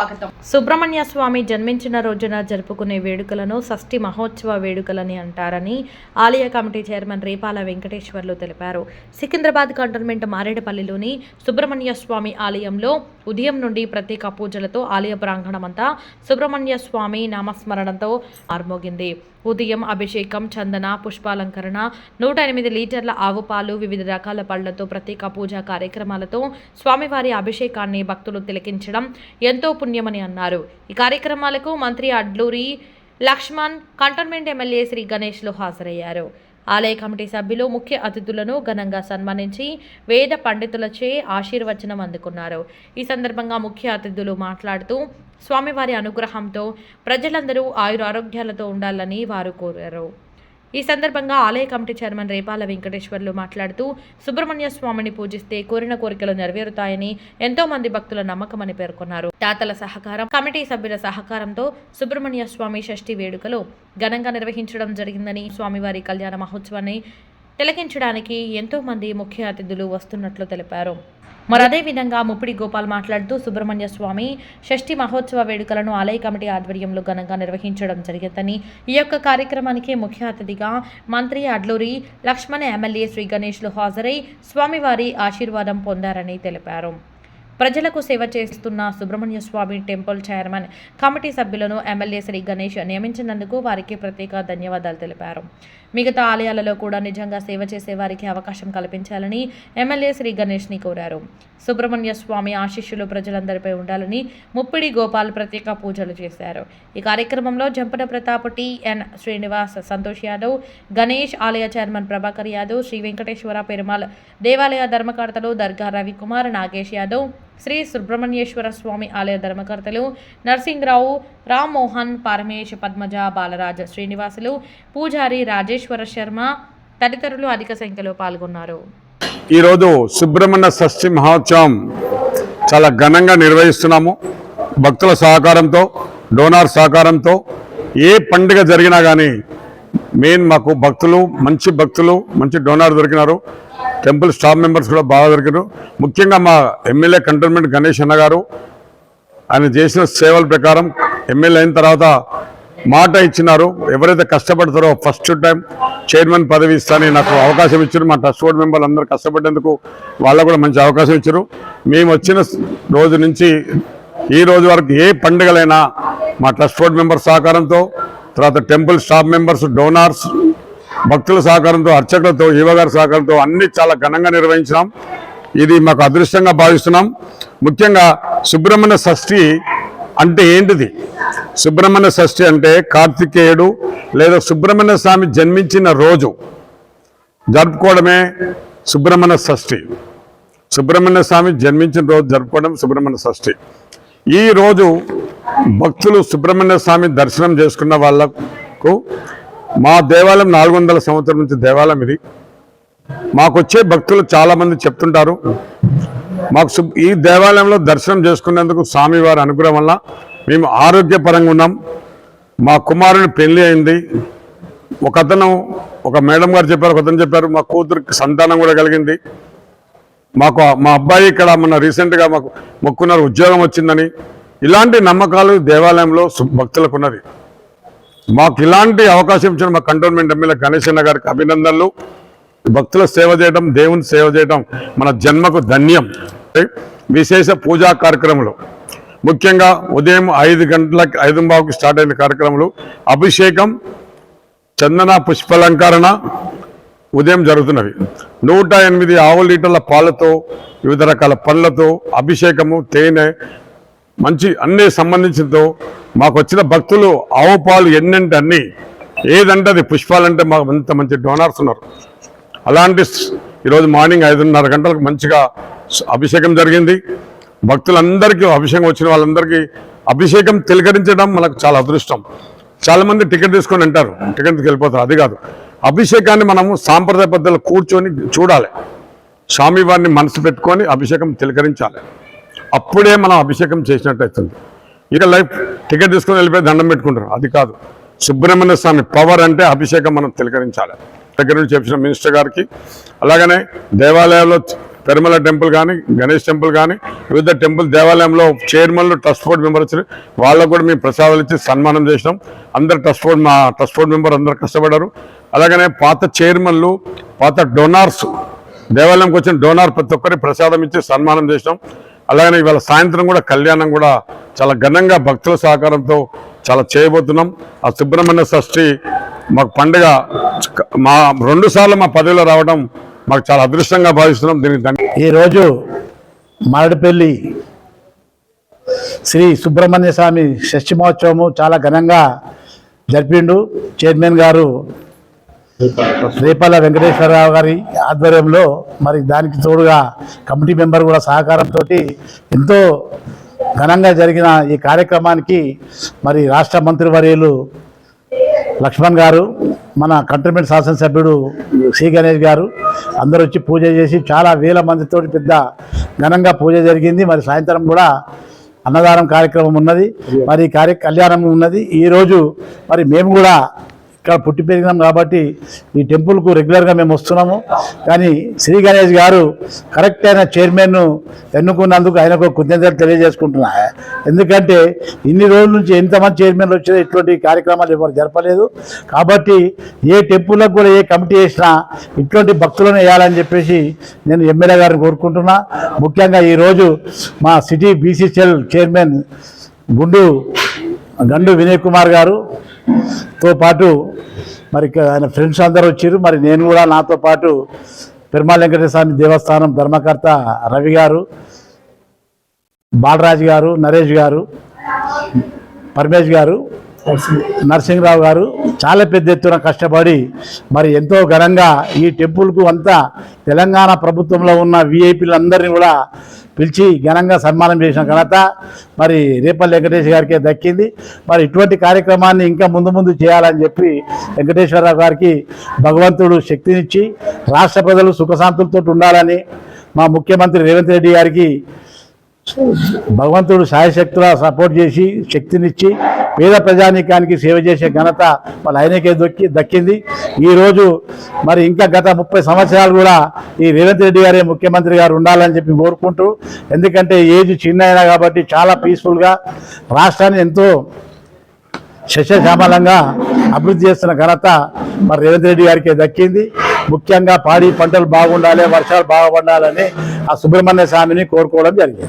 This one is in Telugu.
స్వాగతం. సుబ్రహ్మణ్య స్వామి జన్మించిన రోజున జరుపుకునే వేడుకలను షష్ఠి మహోత్సవ వేడుకలని అంటారని ఆలయ కమిటీ చైర్మన్ రేపాల వెంకటేశ్వర్లు తెలిపారు. సికింద్రాబాద్ కంటోన్మెంట్ మారేడుపల్లిలోని సుబ్రహ్మణ్య స్వామి ఆలయంలో ఉదయం నుండి ప్రత్యేక పూజలతో ఆలయ ప్రాంగణమంతా సుబ్రహ్మణ్య స్వామి నామస్మరణతో ఆర్మోగింది. ఉదయం అభిషేకం చందన పుష్పాలంకరణ నూట ఎనిమిది లీటర్ల ఆవు పాలు వివిధ రకాల పళ్ళతో ప్రత్యేక పూజా కార్యక్రమాలతో స్వామివారి అభిషేకాన్ని భక్తులు తిలకించడం ఎంతో పుణ్యమని అన్నారు. ఈ కార్యక్రమాలకు మంత్రి అడ్లూరి లక్ష్మణ్ కంటోన్మెంట్ ఎమ్మెల్యే శ్రీ గణేష్లు హాజరయ్యారు. ఆలయ కమిటీ సభ్యులు ముఖ్య అతిథులను ఘనంగా సన్మానించి వేద పండితులచే ఆశీర్వచనం అందుకున్నారు. ఈ సందర్భంగా ముఖ్య అతిథులు మాట్లాడుతూ స్వామివారి అనుగ్రహంతో ప్రజలందరూ ఆయుర ఆరోగ్యాలతో ఉండాలని వారు కోరారు. ఈ సందర్భంగా ఆలయ కమిటీ చైర్మన్ రేపాల వెంకటేశ్వర్లు మాట్లాడుతూ సుబ్రహ్మణ్య స్వామిని పూజిస్తే కోరిన కోరికలు నెరవేరుతాయని ఎంతో మంది భక్తుల నమ్మకమని పేర్కొన్నారు. దాతల సహకారం కమిటీ సభ్యుల సహకారంతో సుబ్రహ్మణ్య స్వామి షష్ఠి వేడుకలు ఘనంగా నిర్వహించడం జరిగిందని స్వామివారి కళ్యాణ మహోత్సవాన్ని తిలకించడానికి ఎంతో మంది ముఖ్య అతిథులు వస్తున్నట్లు తెలిపారు. మరి అదేవిధంగా ముప్పిడి గోపాల్ మాట్లాడుతూ సుబ్రహ్మణ్య స్వామి షష్ఠి మహోత్సవ వేడుకలను ఆలయ కమిటీ ఆధ్వర్యంలో ఘనంగా నిర్వహించడం జరిగిందని ఈ యొక్క కార్యక్రమానికి ముఖ్య అతిథిగా మంత్రి అడ్లూరి లక్ష్మణ ఎమ్మెల్యే శ్రీ గణేష్లు హాజరై స్వామివారి ఆశీర్వాదం పొందారని తెలిపారు. ప్రజలకు సేవ చేస్తున్న Subrahmanya Swamy temple chairman committee సభ్యులను ఎమ్మెల్యే శ్రీ గణేష్ నియమించినందుకు వారికి ప్రత్యేక ధన్యవాదాలు తెలిపారు. మిగతా ఆలయాలలో కూడా నిజంగా సేవ చేసే వారికి అవకాశం కల్పించాలని ఎమ్మెల్యే శ్రీ గణేష్ని కోరారు. సుబ్రహ్మణ్య స్వామి ఆశీస్సులు ప్రజలందరిపై ఉండాలని ముప్పిడి గోపాల్ ప్రత్యేక పూజలు చేశారు. ఈ కార్యక్రమంలో జంపన ప్రతాప్ టి ఎన్ శ్రీనివాస్ సంతోష్ యాదవ్ గణేష్ ఆలయ చైర్మన్ ప్రభాకర్ యాదవ్ శ్రీ వెంకటేశ్వర పెరుమాల్ దేవాలయ ధర్మకర్తలు దర్గా రవికుమార్ నాగేష్ యాదవ్ శ్రీ సుబ్రహ్మణ్యేశ్వర స్వామి ఆలయ ధర్మకర్తలు నర్సింగ్రావు రామ్మోహన్ పరమేశ్ పద్మజ బాలరాజ శ్రీనివాసులు పూజారి రాజేశ్వర శర్మ తదితరులు అధిక సంఖ్యలో పాల్గొన్నారు. ఈరోజు సుబ్రహ్మణ్య షష్ఠి మహోత్సవం చాలా ఘనంగా నిర్వహిస్తున్నాము. భక్తుల సహకారంతో డోనార్ సహకారంతో ఏ పండుగ జరిగినా కానీ మెయిన్ మాకు భక్తులు మంచి భక్తులు మంచి డోనార్ దొరికినారు. టెంపుల్ స్టాఫ్ మెంబర్స్ కూడా బాగా దొరికారు ముఖ్యంగా మా ఎమ్మెల్యే కంటోన్మెంట్ గణేష్ అన్న గారు ఆయన చేసిన సేవల ప్రకారం ఎమ్మెల్యే అయిన తర్వాత మాట ఇచ్చినారు. ఎవరైతే కష్టపడతారో ఫస్ట్ టైం చైర్మన్ పదవి ఇస్తానని నాకు అవకాశం ఇచ్చారు. మా ట్రస్ట్ బోర్డు మెంబర్లు అందరూ కష్టపడేందుకు వాళ్ళకు కూడా మంచి అవకాశం ఇచ్చారు. మేము వచ్చిన రోజు నుంచి ఈ రోజు వరకు ఏ పండుగలైనా మా ట్రస్ట్ బోర్డు మెంబర్ సహకారంతో తర్వాత టెంపుల్ స్టాఫ్ మెంబర్స్ డోనార్స్ భక్తుల సహకారంతో అర్చకులతో యువగారి సహకారంతో అన్ని చాలా ఘనంగా నిర్వహించినాం. ఇది మాకు అదృష్టంగా భావిస్తున్నాం. ముఖ్యంగా సుబ్రహ్మణ్య షష్ఠి అంటే ఏంటిది? సుబ్రహ్మణ్య షష్ఠి అంటే కార్తికేయుడు లేదా సుబ్రహ్మణ్య స్వామి జన్మించిన రోజు జరుపుకోవడమే సుబ్రహ్మణ్య షష్ఠి. సుబ్రహ్మణ్య స్వామి జన్మించిన రోజు జరుపుకోవడం సుబ్రహ్మణ్య షష్ఠి. ఈ రోజు భక్తులు సుబ్రహ్మణ్య స్వామి దర్శనం చేసుకున్న వాళ్ళకు మా దేవాలయం నాలుగు వందల సంవత్సరం నుంచి దేవాలయం ఇది. మాకు వచ్చే భక్తులు చాలా మంది చెప్తుంటారు. మాకు ఈ దేవాలయంలో దర్శనం చేసుకునేందుకు స్వామివారి అనుగ్రహం వల్ల మేము ఆరోగ్యపరంగా ఉన్నాం. మా కుమారుని పెళ్ళి అయింది. ఒక అతను ఒక మేడం గారు చెప్పారు ఒక అతను చెప్పారు మా కూతురికి సంతానం కూడా కలిగింది. మాకు మా అబ్బాయి ఇక్కడ మొన్న రీసెంట్గా మాకు మొక్కున్నారు ఉద్యోగం వచ్చిందని. ఇలాంటి నమ్మకాలు దేవాలయంలో భక్తులకు ఉన్నది. మాకు ఇలాంటి అవకాశం ఇచ్చిన మా కంటోన్మెంట్ ఎమ్మెల్యే గణేశన్న గారికి అభినందనలు. భక్తుల సేవ చేయడం దేవుని సేవ చేయడం మన జన్మకు ధన్యం. విశేష పూజా కార్యక్రమాలు ముఖ్యంగా ఉదయం ఐదు గంటలకు ఐదు బావుకి స్టార్ట్ అయిన కార్యక్రమాలు అభిషేకం చందన పుష్పలంకరణ ఉదయం జరుగుతున్నవి. నూట ఎనిమిది ఆవు లీటర్ల పాలతో వివిధ రకాల పండ్లతో అభిషేకము తేనె మంచి అన్ని సంబంధించినతో మాకు వచ్చిన భక్తులు ఆవు పాలు ఎన్నంటే అన్ని. ఏదంటే అది పుష్పాలంటే మాకు అంత మంచి డోనార్స్ ఉన్నారు. అలాంటి ఈరోజు మార్నింగ్ ఐదున్నర గంటలకు మంచిగా అభిషేకం జరిగింది. భక్తులందరికీ అభిషేకం వచ్చిన వాళ్ళందరికీ అభిషేకం తిలకరించడం మనకు చాలా అదృష్టం. చాలామంది టికెట్ తీసుకొని అంటారు టికెట్ వెళ్ళిపోతారు. అది కాదు. అభిషేకాన్ని మనము సాంప్రదాయ పద్ధతిలో కూర్చొని చూడాలి. స్వామివారిని మనసు పెట్టుకొని అభిషేకం తిలకరించాలి. అప్పుడే మనం అభిషేకం చేసినట్టు అవుతుంది. ఇక లైఫ్ టికెట్ తీసుకొని వెళ్ళిపోయి దండం పెట్టుకుంటారు. అది కాదు. సుబ్రహ్మణ్య స్వామి పవర్ అంటే అభిషేకం మనం తిలకరించాలి. దగ్గర నుంచి చెప్పిన మినిస్టర్ గారికి. అలాగనే దేవాలయాల్లో పెరుమల టెంపుల్ కానీ గణేష్ టెంపుల్ కానీ వివిధ టెంపుల్ దేవాలయంలో చైర్మన్లు ట్రస్ట్ బోర్డు మెంబర్ వచ్చారు వాళ్ళకు కూడా మేము ప్రసాదాలు ఇచ్చి సన్మానం చేసినాం. అందరు ట్రస్ట్ బోర్డు మా ట్రస్ట్ బోర్డు మెంబర్ అందరు కష్టపడ్డారు. అలాగనే పాత చైర్మన్లు పాత డొనార్స్ దేవాలయంకి వచ్చిన డోనార్ ప్రతి ఒక్కరికి ప్రసాదం ఇచ్చి సన్మానం చేసినాం. అలాగనే ఇవాళ సాయంత్రం కూడా కళ్యాణం కూడా చాలా ఘనంగా భక్తుల సహకారంతో చాలా చేయబోతున్నాం. ఆ సుబ్రహ్మణ్య షష్ఠి మాకు పండుగ మా రెండుసార్లు మా పదవిలో రావడం మాకు చాలా అదృష్టంగా భావిస్తున్నాం. దీనికి ధన్య ఈరోజు మారడిపల్లి శ్రీ సుబ్రహ్మణ్య స్వామి షష్ఠి మహోత్సవము చాలా ఘనంగా జరిపిండు. చైర్మన్ గారు రేపాల వెంకటేశ్వరరావు గారి ఆధ్వర్యంలో మరి దానికి తోడుగా కమిటీ మెంబర్ కూడా సహకారంతో ఎంతో ఘనంగా జరిగిన ఈ కార్యక్రమానికి మరి రాష్ట్ర మంత్రివర్యులు లక్ష్మణ్ గారు మన కంటోన్మెంట్ శాసనసభ్యుడు సి గణేష్ గారు అందరూ వచ్చి పూజ చేసి చాలా వేల మందితో పెద్ద ఘనంగా పూజ జరిగింది. మరి సాయంత్రం కూడా అన్నదానం కార్యక్రమం ఉన్నది. మరి కార్య కళ్యాణం ఉన్నది. ఈరోజు మరి మేము కూడా ఇక్కడ పుట్టి పెరిగినాం కాబట్టి ఈ టెంపుల్కు రెగ్యులర్గా మేము వస్తున్నాము. కానీ శ్రీ గణేష్ గారు కరెక్ట్ అయిన చైర్మన్ను ఎన్నుకున్నందుకు ఆయనకు కృతజ్ఞతలు తెలియజేసుకుంటున్నా. ఎందుకంటే ఇన్ని రోజుల నుంచి ఎంతమంది చైర్మన్లు వచ్చినా ఇటువంటి కార్యక్రమాలు ఎవరు జరపలేదు. కాబట్టి ఏ టెంపుల్లకు కూడా ఏ కమిటీ వేసినా ఇటువంటి భక్తులను వేయాలని చెప్పేసి నేను ఎమ్మెల్యే గారిని కోరుకుంటున్నా. ముఖ్యంగా ఈరోజు మా సిటీ బీసీసీఎల్ చైర్మన్ గుండు గండు వినయ్ కుమార్ గారు తో పాటు మరి ఆయన ఫ్రెండ్స్ అందరూ వచ్చారు. మరి నేను కూడా నాతో పాటు పెరుమాళ వెంకటేశ్వర స్వామి దేవస్థానం ధర్మకర్త రవి గారు బాలరాజు గారు నరేష్ గారు పరమేష్ గారు నరసింహరావు గారు చాలా పెద్ద ఎత్తున కష్టపడి మరి ఎంతో ఘనంగా ఈ టెంపుల్కు అంతా తెలంగాణ ప్రభుత్వంలో ఉన్న విఐపీలందరినీ కూడా పిలిచి ఘనంగా సన్మానం చేసిన ఘనత మరి రేపల్లి వెంకటేష్ గారికి దక్కింది. మరి ఇటువంటి కార్యక్రమాన్ని ఇంకా ముందు ముందు చేయాలని చెప్పి వెంకటేశ్వరరావు గారికి భగవంతుడు శక్తినిచ్చి రాష్ట్ర ప్రజలు సుఖశాంతులతో ఉండాలని మా ముఖ్యమంత్రి రేవంత్ రెడ్డి గారికి భగవంతుడు సాయశక్తుల సపోర్ట్ చేసి శక్తినిచ్చి పేద ప్రజానీకానికి సేవ చేసే ఘనత వాళ్ళ ఆయనకే దొక్కి దక్కింది. ఈరోజు మరి ఇంకా గత ముప్పై సంవత్సరాలు కూడా ఈ రేవంత్ రెడ్డి గారే ముఖ్యమంత్రి గారు ఉండాలని చెప్పి కోరుకుంటూ ఎందుకంటే ఏజ్ చిన్న అయినా కాబట్టి చాలా పీస్ఫుల్గా రాష్ట్రాన్ని ఎంతో శశ్యశ్యామలంగా అభివృద్ధి చేస్తున్న ఘనత మరి రేవంత్ రెడ్డి గారికి దక్కింది. ముఖ్యంగా పాడి పంటలు బాగుండాలి వర్షాలు బాగుపడాలని ఆ సుబ్రహ్మణ్య స్వామిని కోరుకోవడం జరిగింది.